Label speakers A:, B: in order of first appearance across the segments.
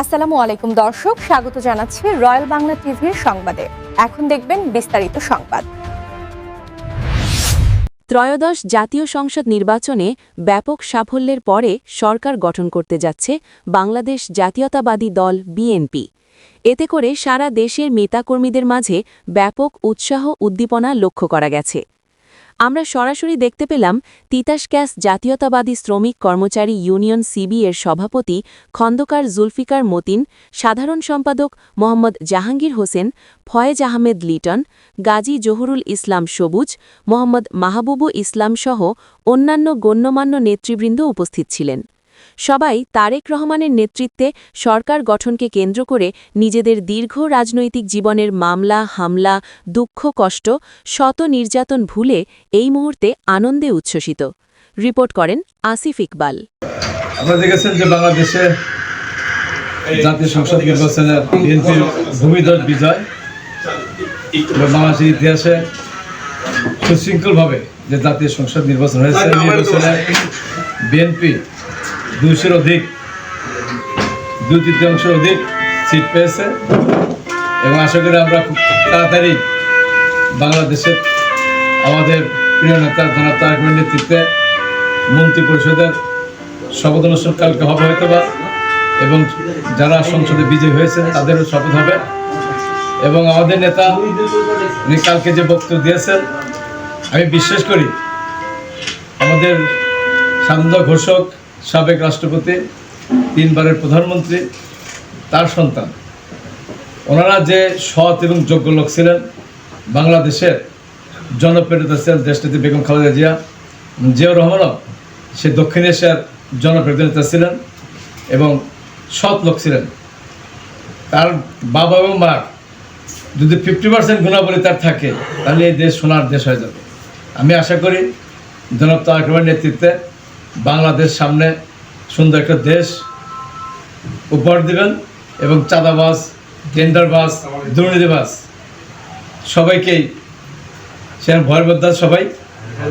A: আসসালামু আলাইকুম দর্শক, স্বাগত জানাচ্ছি রয়্যাল বাংলা টিভির সংবাদে। এখন দেখবেন বিস্তারিত সংবাদ।
B: ত্রয়োদশ জাতীয় সংসদ নির্বাচনে ব্যাপক সাফল্যের পরে সরকার গঠন করতে যাচ্ছে বাংলাদেশ জাতীয়তাবাদী দল বিএনপি। এতে করে সারা দেশের নেতাকর্মীদের মাঝে ব্যাপক উৎসাহ উদ্দীপনা লক্ষ্য করা গেছে। আমরা সরাসরি দেখতে পেলাম তিতাস গ্যাস জাতীয়তাবাদী শ্রমিক কর্মচারী ইউনিয়ন সিবি এর সভাপতি খন্দকার জুলফিকার মতিন, সাধারণ সম্পাদক মোহাম্মদ জাহাঙ্গীর হোসেন, ফয়েজ আহমেদ লিটন, গাজী জহুরুল ইসলাম সবুজ, মোহাম্মদ মাহবুবু ইসলাম সহ অন্যান্য গণ্যমান্য নেতৃবৃন্দ উপস্থিত ছিলেন। সবাই তারেক রহমানের নেতৃত্বে সরকার গঠনকে কেন্দ্র করে নিজেদের দীর্ঘ রাজনৈতিক জীবনের মামলা, হামলা, দুঃখ, কষ্ট, শত নির্যাতন ভুলে এই মুহূর্তে আনন্দে উচ্ছ্বসিত। রিপোর্ট করেন আসিফ ইকবাল।
C: সুশৃঙ্খলভাবে যে জাতীয় সংসদ নির্বাচন হয়েছে বিএনপি দুইশোর অধিক, দুই তৃতীয়াংশের অধিক সিট পেয়েছে। এবং আশা করি আমরা খুব তাড়াতাড়ি বাংলাদেশের আমাদের প্রিয় নেতা জনাব তারেক নেতৃত্বে মন্ত্রী পরিষদের শপথ অনুষ্ঠান কালকে হবে হয়তো বা এবং যারা সংসদে বিজয়ী হয়েছে তাদেরও শপথ হবে। এবং আমাদের নেতা কালকে যে বক্তব্য দিয়েছেন, আমি বিশ্বাস করি আমাদের স্বাধীনতা ঘোষক সাবেক রাষ্ট্রপতি, তিনবারের প্রধানমন্ত্রী, তার সন্তান। ওনারা যে সৎ এবং যোগ্য লোক ছিলেন, বাংলাদেশের জনপ্রিয়তা ছিলেন দেশনেত্রী বেগম খালেদা জিয়া, জিয়াউর রহমানও সে দক্ষিণ এশিয়ার জনপ্রিয় ছিলেন এবং সৎ লোক ছিলেন। তার বাবা এবং মার যদি ফিফটি পার্সেন্ট গুণাবলী তার থাকে, তাহলে এই দেশ সোনার দেশ হয়ে যাবে। আমি আশা করি জনাব তারেক নেতৃত্বে বাংলাদেশ সামনে সুন্দর একটা দেশ উপহার দিবেন এবং চাঁদাবাজ, টেন্ডারবাজ, দুর্নীতিবাজ সবাইকেই সে আছে সবাই।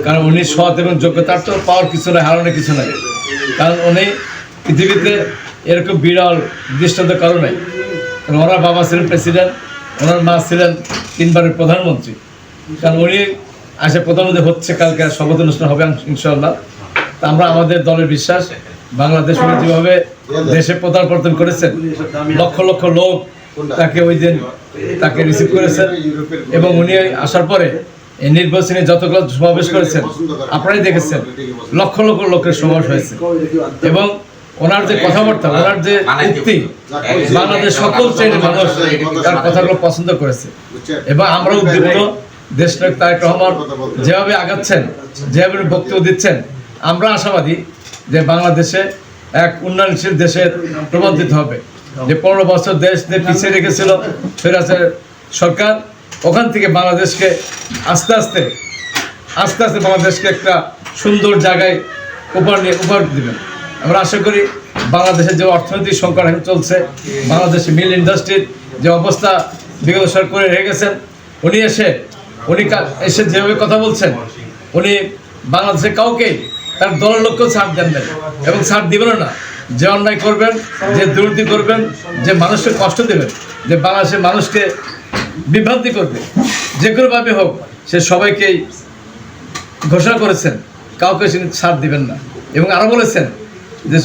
C: কারণ উনি সৎ এবং যোগ্যতার তো পাওয়ার কিছু নয় হারানোর কিছু নয় কারণ উনি পৃথিবীতে এরকম বিরল দৃষ্টান্ত কারও নাই। কারণ ওনার বাবা ছিলেন প্রেসিডেন্ট, ওনার মা ছিলেন তিনবারের প্রধানমন্ত্রী। কারণ উনি আসে প্রধানমন্ত্রী হচ্ছে, কালকে শপথ অনুষ্ঠান হবে ইনশাল্লাহ আমরা আমাদের দলের বিশ্বাস বাংলাদেশ যেভাবে দেশে পদার্পণ করেছেন, লক্ষ লক্ষ লোক তাকে ওই দিন তাকে রিসিভ করেছেন এবং উনি আসার পরে এই নির্বাচনে যতগুলো সমাবেশ করেছেন, আপনারাই দেখেছেন, লক্ষ লক্ষ লোকের সমাবেশ হয়েছে। এবং ওনার যে কথাবার্তা, ওনার যে উক্তি, বাংলাদেশ সকল শ্রেণির মানুষ তার কথাগুলো পছন্দ করেছে। এবং আমরা উদ্দীপ্ত দেশনায়ক তারেক রহমান যেভাবে আগাচ্ছেন, যেভাবে বক্তব্য দিচ্ছেন আমরা আশাবাদী যে বাংলাদেশে এক উন্নয়নশীল দেশের প্রবর্তিত হবে। যে পনেরো বছর দেশ যে পিছিয়ে রেখেছিল ফেরাসের সরকার, ওখান থেকে বাংলাদেশকে আস্তে আস্তে আস্তে আস্তে বাংলাদেশকে একটা সুন্দর জায়গায় উপহার নিয়ে, উপহার দেবেন। আমরা আশা করি বাংলাদেশের যে অর্থনৈতিক সংকট এখন চলছে বাংলাদেশের মিল ইন্ডাস্ট্রির যে অবস্থা বিগত সরকার করে রেখে গেছেন উনি এসে উনি এসে যেভাবে কথা বলছেন, উনি বাংলাদেশের কাউকে তার দলের লোককেও ছাড় দেন না এবং ছাড় দিবেন না। যে অন্যায় করবেন, যে দুর্নীতি করবেন, যে মানুষকে কষ্ট দেবেন, যে বাংলাদেশের মানুষকে বিভ্রান্তি করবে, যে কোনোভাবে হোক, সে সবাইকেই ঘোষণা করেছেন, কাউকে তিনি ছাড় দিবেন না। এবং আরও বলেছেন যে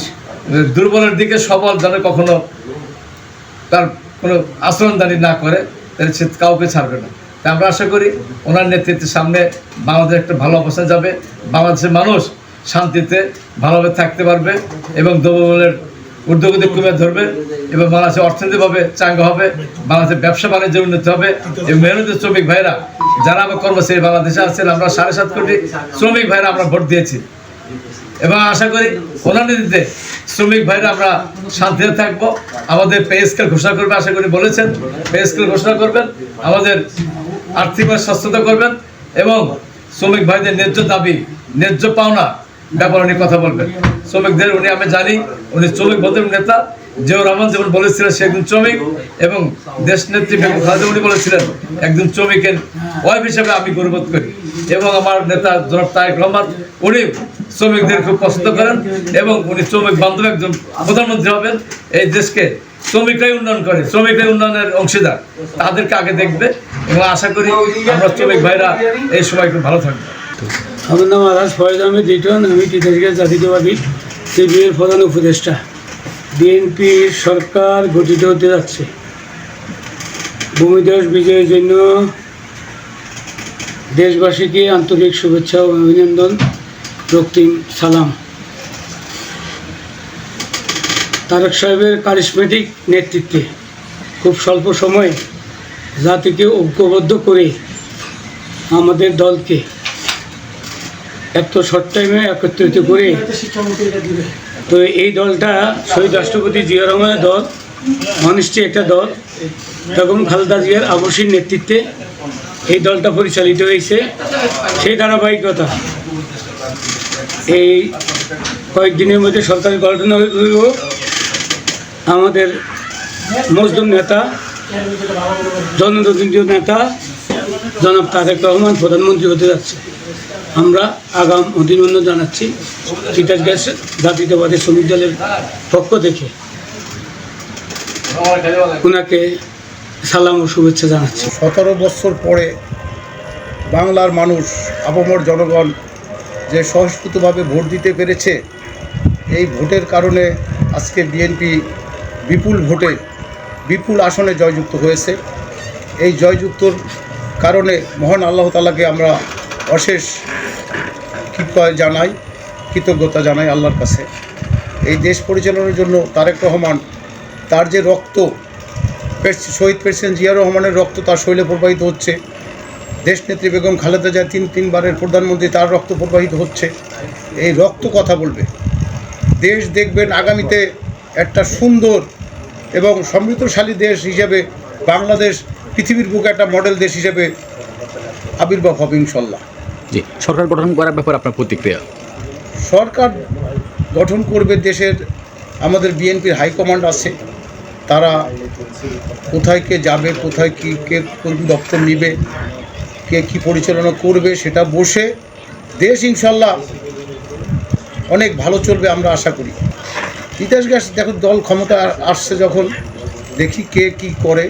C: দুর্বলের দিকে সবল যেন কখনো তার কোনো আচরণদারি না করে, তাহলে সে কাউকে ছাড়বে না। তাই আমরা আশা করি ওনার নেতৃত্বের সামনে বাংলাদেশ একটা ভালো অবস্থান যাবে। বাংলাদেশের মানুষ শান্তিতে, ভালোভাবে থাকতে পারবে এবং দ্রব্যমূল্যের উদ্যোগদের কমে ধরবে এবং বাংলাদেশের অর্থনৈতিকভাবে চাঙ্গা হবে বাংলাদেশের ব্যবসা বাণিজ্যের উন্নতি হবে। এবং মেহনতি শ্রমিক ভাইরা, যারা আমার কর্মচারী বাংলাদেশে আছেন, আমরা সাড়ে সাত কোটি শ্রমিক ভাইরা আমরা ভোট দিয়েছি। এবং আশা করি ওনার নেতৃত্বে শ্রমিক ভাইরা আমরা শান্তিতে থাকব। আমাদের পে স্কেল ঘোষণা করবে আশা করি বলেছেন। পে স্কেল ঘোষণা করবেন, আমাদের আর্থিকভাবে স্বচ্ছতা করবেন এবং শ্রমিক ভাইদের ন্যায্য দাবি, ন্যায্য পাওনা ব্যাপারে উনি কথা বলবেন। শ্রমিকদের উনি আমি জানি, উনি শ্রমিক ভদ্র নেতা। জিয়াউর রহমান যেমন বলেছিলেন, সে একজন শ্রমিক এবং দেশ নেত্রী বেগম খালেদা, উনি বলেছিলেন, একজন শ্রমিকের ওয়াইফ হিসেবে আমি গৌরবোধ করি। এবং আমার নেতা জনাব তারেক রহমান, উনি শ্রমিকদের খুব পছন্দ করেন এবং উনি শ্রমিক বান্ধব একজন প্রধানমন্ত্রী হবেন। এই দেশকে শ্রমিকরাই উন্নয়ন করে, শ্রমিকরাই উন্নয়নের অংশীদার। তাদেরকে আগে দেখবে এবং আশা করি আমরা শ্রমিক ভাইরা এই সময় খুব ভালো থাকবে।
D: আমার নাম আলাস ফয়েজ আহমেদ লিটন, আমি তিতাসগঞ্জ জাতীয়তাবাদী সিপিএর প্রধান উপদেষ্টা। বিএনপি সরকার গঠিত হতে যাচ্ছে। ভূমিদস বিজয়ের জন্য দেশবাসীকে আন্তরিক শুভেচ্ছা ও অভিনন্দন, রক্তিম সালাম। তারক সাহেবের কারিশমেটিক নেতৃত্বে খুব স্বল্প সময়ে জাতিকে ঐক্যবদ্ধ করে আমাদের দলকে এত শর্ট টাইমে একত্রিত করে তো এই দলটা শহীদ রাষ্ট্রপতি জিয়া রহমানের দল অনিষ্টি একটা দল তখন খালেদা জিয়ার আবশ্যিক নেতৃত্বে এই দলটা পরিচালিত হয়েছে। সেই ধারাবাহিকতা এই কয়েকদিনের মধ্যে সরকার গঠন আমাদের মজদুর নেতা জনদলীয় নেতা, জনাব তারেক রহমান প্রধানমন্ত্রী হতে যাচ্ছে। আমরা আগাম অভিনন্দন জানাচ্ছি তিতাস গ্যাস জাতীয়তাবাদী শ্রমিক দলের পক্ষ থেকে। ওনাকে সালাম ও শুভেচ্ছা জানাচ্ছি।
E: সতেরো বছর পরে বাংলার মানুষ, আপামর জনগণ যে সহস্কৃতভাবে ভোট দিতে পেরেছে, এই ভোটের কারণে আজকে বিএনপি বিপুল ভোটে বিপুল আসনে জয়যুক্ত হয়েছে। এই জয়যুক্তর কারণে মহান আল্লাহ তালাকে আমরা অশেষ জানাই, কৃতজ্ঞতা জানাই আল্লাহর কাছে। এই দেশ পরিচালনার জন্য তারেক রহমান তার যে রক্ত শহীদ প্রেসিডেন্ট জিয়া রহমানের রক্ত তার শৈলে প্রবাহিত হচ্ছে। দেশনেত্রী বেগম খালেদা জিয়া তিন, তিনবারের প্রধানমন্ত্রী, তার রক্ত প্রবাহিত হচ্ছে। এই রক্ত কথা বলবে। দেশ দেখবেন আগামীতে একটা সুন্দর এবং সমৃদ্ধশালী দেশ হিসেবে বাংলাদেশ পৃথিবীর বুকে একটা মডেল দেশ হিসেবে আবির্ভাব হবে ইনশাল্লাহ।
F: জি, সরকার গঠন করার ব্যাপারে আপনার প্রতিক্রিয়া?
E: সরকার গঠন করবে দেশের, আমাদের বিএনপির হাইকমান্ড আছে। তারা কোথায় কে যাবে, কোথায় কি, কে কোন দপ্তর নিবে, কে কি পরিচালনা করবে, সেটা বসে দেশ ইনশাল্লাহ অনেক ভালো চলবে আমরা আশা করি। তিতাস গ্যাস দেখো, দল ক্ষমতা আসছে যখন, দেখি কে কি করে,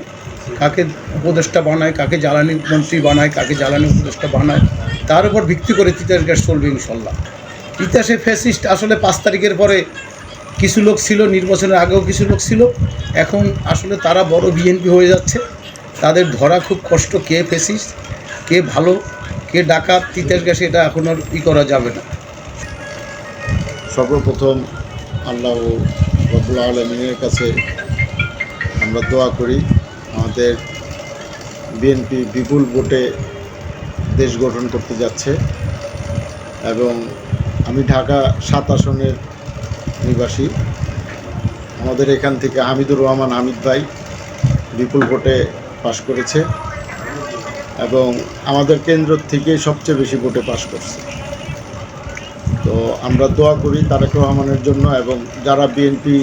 E: কাকে উপদেষ্টা বানায়, কাকে জ্বালানি মন্ত্রী বানায়, কাকে জ্বালানি উপদেষ্টা বানায়। তার উপর ভিত্তি করে তিতাস গ্যাস চলবে ইনশাল্লাহ। তিতাসে ফ্যাসিস্ট আসলে পাঁচ তারিখের পরে কিছু লোক ছিল, নির্বাচনের আগেও কিছু লোক ছিল। এখন আসলে তারা বড় বিএনপি হয়ে যাচ্ছে। তাদের ধরা খুব কষ্ট, কে ফেসিস কে ভালো, কে ডাকাত, তিতাস গ্যাসে এটা এখন আর ই করা যাবে না।
G: সর্বপ্রথম আল্লাহ ও রব্বুল আলমিনের কাছে আমরা দোয়া করি, আমাদের বিএনপি বিপুল ভোটে দেশ গঠন করতে যাচ্ছে এবং আমি ঢাকা সাত আসনের নিবাসী। আমাদের এখান থেকে হামিদুর রহমান হামিদ ভাই বিপুল ভোটে পাশ করেছে এবং আমাদের কেন্দ্র থেকে সবচেয়ে বেশি ভোটে পাশ করছে। তো আমরা দোয়া করি তারেক রহমানের জন্য এবং যারা বিএনপি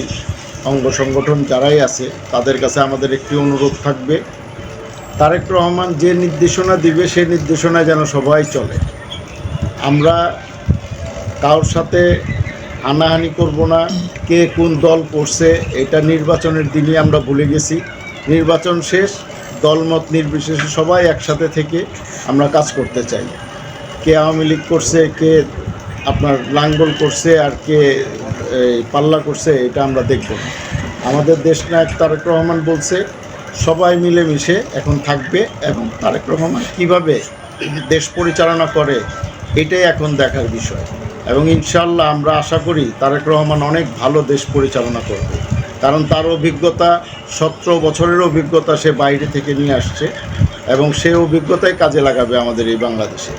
G: অঙ্গ সংগঠন যারাই আছে তাদের কাছে আমাদের একটি অনুরোধ থাকবে তারেক রহমান যে নির্দেশনা দিবে, সেই নির্দেশনায় যেন সবাই চলে। আমরা কারোর সাথে হানাহানি করব না, কে কোন দল করছে, এটা নির্বাচনের দিনই আমরা ভুলে গেছি। নির্বাচন শেষ, দলমত নির্বিশেষে সবাই একসাথে থেকে আমরা কাজ করতে চাই। কে আওয়ামী লীগ করছে, কে আপনার লাঙ্গল করছে আর কে পাল্লা করছে, এটা আমরা দেখব আমাদের দেশ নায়ক তারেক রহমান বলছে সবাই মিলেমিশে এখন থাকবে এবং তারেক রহমান কীভাবে দেশ পরিচালনা করে, এটাই এখন দেখার বিষয়। এবং ইনশাল্লাহ আমরা আশা করি তারেক রহমান অনেক ভালো দেশ পরিচালনা করবে। কারণ তার অভিজ্ঞতা, সতেরো বছরের অভিজ্ঞতা সে বাইরে থেকে নিয়ে আসছে এবং সে অভিজ্ঞতাই কাজে লাগাবে আমাদের এই বাংলাদেশে।